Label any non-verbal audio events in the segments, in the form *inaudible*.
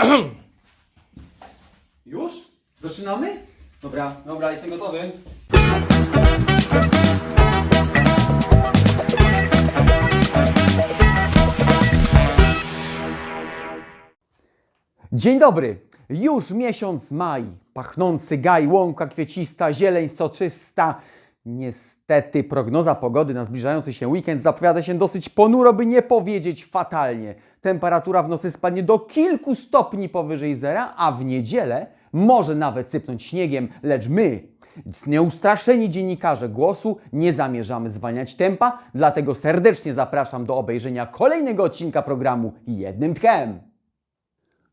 *clears throat* Już? Zaczynamy? Dobra, dobra, jestem gotowy. Dzień dobry! Już miesiąc maj, pachnący gaj, łąka kwiecista, zieleń soczysta. Niestety prognoza pogody na zbliżający się weekend zapowiada się dosyć ponuro, by nie powiedzieć fatalnie. Temperatura w nocy spadnie do kilku stopni powyżej zera, a w niedzielę może nawet sypnąć śniegiem, lecz my, nieustraszeni dziennikarze głosu, nie zamierzamy zwalniać tempa, dlatego serdecznie zapraszam do obejrzenia kolejnego odcinka programu Jednym Tchem.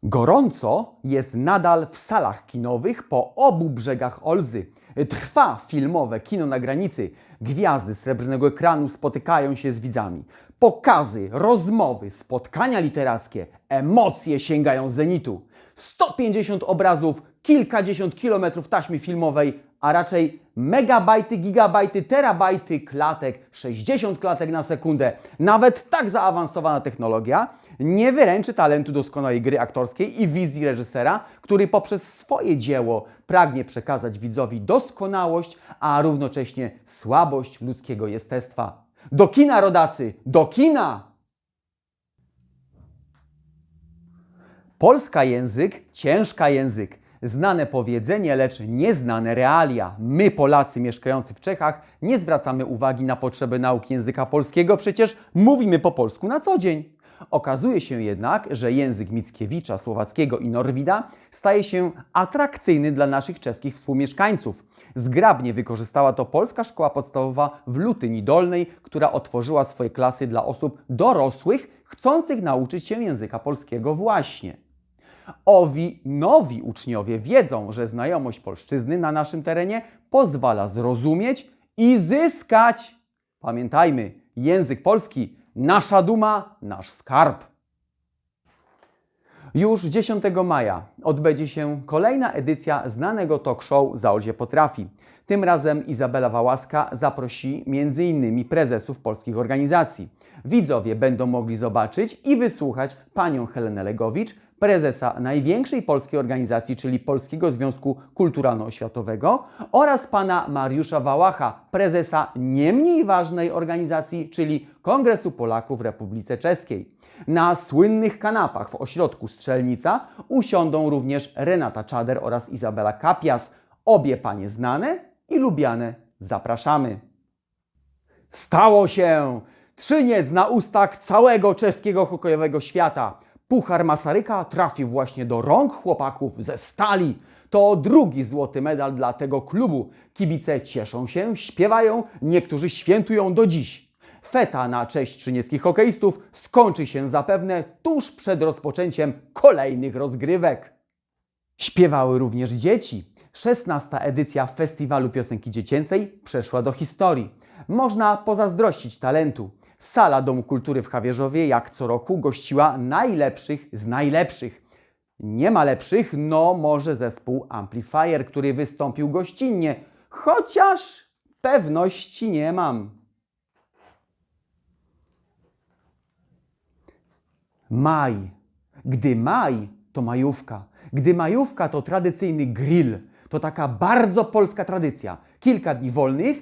Gorąco jest nadal w salach kinowych po obu brzegach Olzy. Trwa filmowe kino na granicy. Gwiazdy srebrnego ekranu spotykają się z widzami. Pokazy, rozmowy, spotkania literackie, emocje sięgają zenitu. 150 obrazów, kilkadziesiąt kilometrów taśmy filmowej, a raczej megabajty, gigabajty, terabajty klatek, 60 klatek na sekundę. Nawet tak zaawansowana technologia nie wyręczy talentu doskonałej gry aktorskiej i wizji reżysera, który poprzez swoje dzieło pragnie przekazać widzowi doskonałość, a równocześnie słabość ludzkiego jestestwa. Do kina, rodacy! Do kina! Polska język, ciężka język. Znane powiedzenie, lecz nieznane realia. My, Polacy mieszkający w Czechach, nie zwracamy uwagi na potrzeby nauki języka polskiego, przecież mówimy po polsku na co dzień. Okazuje się jednak, że język Mickiewicza, Słowackiego i Norwida staje się atrakcyjny dla naszych czeskich współmieszkańców. Zgrabnie wykorzystała to polska szkoła podstawowa w Lutyni Dolnej, która otworzyła swoje klasy dla osób dorosłych, chcących nauczyć się języka polskiego właśnie. Owi nowi uczniowie wiedzą, że znajomość polszczyzny na naszym terenie pozwala zrozumieć i zyskać. Pamiętajmy, język polski nasza duma, nasz skarb. Już 10 maja odbędzie się kolejna edycja znanego talk show Zaolzie Potrafi. Tym razem Izabela Wałaska zaprosi m.in. prezesów polskich organizacji. Widzowie będą mogli zobaczyć i wysłuchać panią Helenę Legowicz, prezesa największej polskiej organizacji, czyli Polskiego Związku Kulturalno-Oświatowego oraz pana Mariusza Wałacha, prezesa nie mniej ważnej organizacji, czyli Kongresu Polaków w Republice Czeskiej. Na słynnych kanapach w ośrodku Strzelnica usiądą również Renata Czader oraz Izabela Kapias. Obie panie znane i lubiane. Zapraszamy. Stało się! Trzyniec na ustach całego czeskiego hokejowego świata. Puchar Masaryka trafił właśnie do rąk chłopaków ze stali. To drugi złoty medal dla tego klubu. Kibice cieszą się, śpiewają, niektórzy świętują do dziś. Feta na cześć trzynieckich hokeistów skończy się zapewne tuż przed rozpoczęciem kolejnych rozgrywek. Śpiewały również dzieci. 16. edycja Festiwalu Piosenki Dziecięcej przeszła do historii. Można pozazdrościć talentu. Sala Domu Kultury w Hawierzowie jak co roku gościła najlepszych z najlepszych. Nie ma lepszych, no może zespół Amplifier, który wystąpił gościnnie, chociaż pewności nie mam. Maj. Gdy maj, to majówka. Gdy majówka, to tradycyjny grill. To taka bardzo polska tradycja. Kilka dni wolnych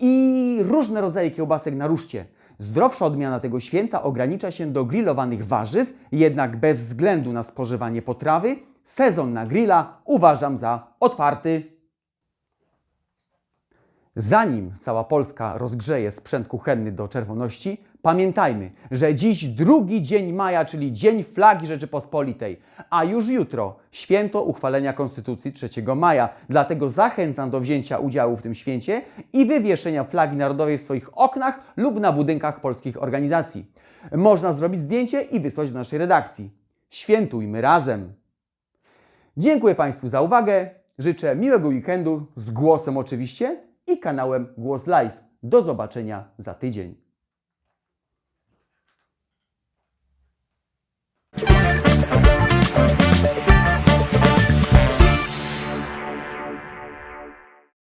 i różne rodzaje kiełbasek na ruszcie. Zdrowsza odmiana tego święta ogranicza się do grillowanych warzyw, jednak bez względu na spożywanie potrawy, sezon na grilla uważam za otwarty. Zanim cała Polska rozgrzeje sprzęt kuchenny do czerwoności, pamiętajmy, że dziś drugi dzień maja, czyli Dzień Flagi Rzeczypospolitej, a już jutro święto uchwalenia Konstytucji 3 maja. Dlatego zachęcam do wzięcia udziału w tym święcie i wywieszenia flagi narodowej w swoich oknach lub na budynkach polskich organizacji. Można zrobić zdjęcie i wysłać do naszej redakcji. Świętujmy razem! Dziękuję Państwu za uwagę. Życzę miłego weekendu z głosem oczywiście i kanałem Głos Live. Do zobaczenia za tydzień.